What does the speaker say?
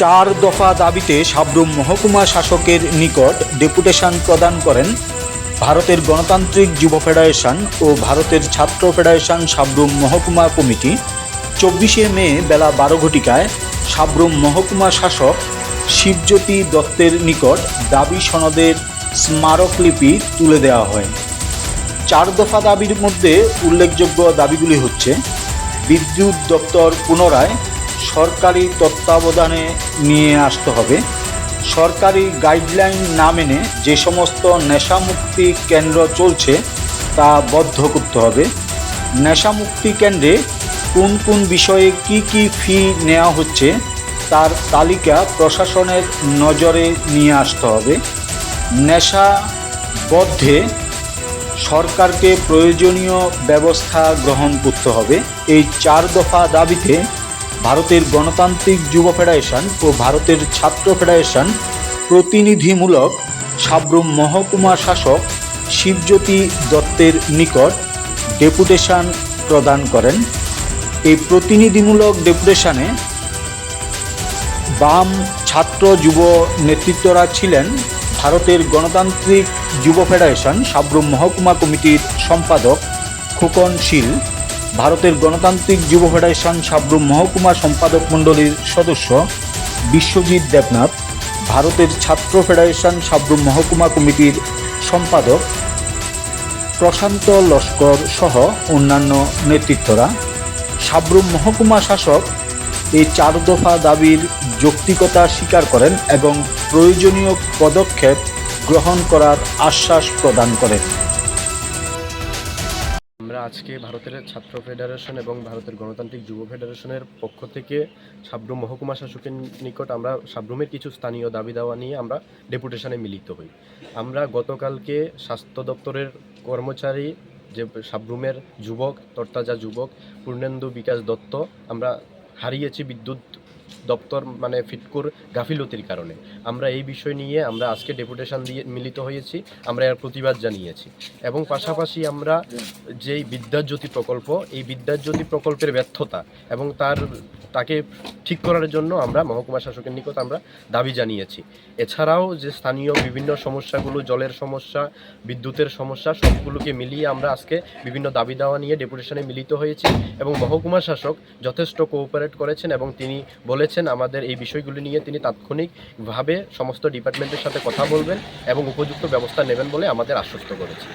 চার দফা দাবিতে সাবরুম মহকুমা শাসকের নিকট ডেপুটেশন প্রদান করেন ভারতের গণতান্ত্রিক যুব ফেডারেশন ও ভারতের ছাত্র ফেডারেশন সাবরুম মহকুমা কমিটি চব্বিশে মে বেলা বারো ঘটিকায় সাবরুম মহকুমা শাসক শিবজ্যোতি দত্তের নিকট দাবি সনদের স্মারকলিপি তুলে দেওয়া হয়। চার দফা দাবির মধ্যে উল্লেখযোগ্য দাবিগুলি হচ্ছে, বিদ্যুৎ দপ্তর পুনরায় সরকারি তত্ত্বাবধানে নিয়ে আসতে হবে। সরকারি গাইডলাইন না মেনে যে সমস্ত নেশামুক্তি কেন্দ্র চলছে, তা বদ্ধ করতে হবে। নেশামুক্তি কেন্দ্রে কোন কোন বিষয়ে কি কি ফি নেওয়া হচ্ছে, তার তালিকা প্রশাসনের নজরে নিয়ে আসতে হবে। নেশা বদ্ধে সরকারকে প্রয়োজনীয় ব্যবস্থা গ্রহণ করতে হবে। এই চার দফা দাবিতে ভারতের গণতান্ত্রিক যুব ফেডারেশন ও ভারতের ছাত্র ফেডারেশন প্রতিনিধিমূলক সাবরুম মহকুমা শাসক শিবজ্যোতি দত্তের নিকট ডেপুটেশন প্রদান করেন। এই প্রতিনিধিমূলক ডেপুটেশনে বাম ছাত্র যুব নেতৃত্বরা ছিলেন ভারতের গণতান্ত্রিক যুব ফেডারেশন সাবরুম মহকুমা কমিটির সম্পাদক খোকন শীল। ভারতের গণতান্ত্রিক যুব ফেডারেশন সাবরুম মহকুমা সম্পাদক মণ্ডলীর সদস্য বিশ্বজিৎ দেবনাথ, ভারতের ছাত্র ফেডারেশন সাবরুম মহকুমা কমিটির সম্পাদক প্রশান্ত লস্কর সহ অন্যান্য নেতৃত্বরা, সাবরুম মহকুমা শাসক এই চার দফা দাবির যৌক্তিকতা স্বীকার করেন এবং প্রয়োজনীয় পদক্ষেপ গ্রহণ করার আশ্বাস প্রদান করেন। আমরা আজকে ভারতের ছাত্র ফেডারেশন এবং ভারতের গণতান্ত্রিক যুব ফেডারেশনের পক্ষ থেকে সাবরুম মহকুমা শাসকের নিকট আমরা সাবরুমের কিছু স্থানীয় দাবি দাওয়া নিয়ে আমরা ডেপুটেশনে মিলিত হই। আমরা গতকালকে স্বাস্থ্য দপ্তরের কর্মচারী যে সাবরুমের যুবক, তরতাজা যুবক, পূর্ণেন্দু বিকাশ দত্ত, আমরা হারিয়েছি বিদ্যুৎ দপ্তর মানে ফিটকুর গাফিলতির কারণে। আমরা এই বিষয় নিয়ে আমরা আজকে ডেপুটেশন দিয়ে মিলিত হয়েছি, আমরা এর প্রতিবাদ জানিয়েছি। এবং পাশাপাশি আমরা যেই বিদ্যাজ্যোতি প্রকল্প, এই বিদ্যাজ্যোতি প্রকল্পের ব্যর্থতা এবং তার, তাকে ঠিক করার জন্য আমরা মহকুমা শাসকের নিকট আমরা দাবি জানিয়েছি। এছাড়াও যে স্থানীয় বিভিন্ন সমস্যাগুলো, জলের সমস্যা, বিদ্যুতের সমস্যা, সবগুলোকে মিলিয়ে আমরা আজকে বিভিন্ন দাবি দাওয়া নিয়ে ডেপুটেশনে মিলিত হয়েছি এবং মহকুমা শাসক যথেষ্ট কোঅপারেট করেছেন এবং তিনি বলেছেন, আমাদের এই বিষয়গুলি নিয়ে তিনি তাৎক্ষণিকভাবে সমস্ত ডিপার্টমেন্টের সাথে কথা বলবেন এবং উপযুক্ত ব্যবস্থা নেবেন বলে আমাদের আশ্বস্ত করেছে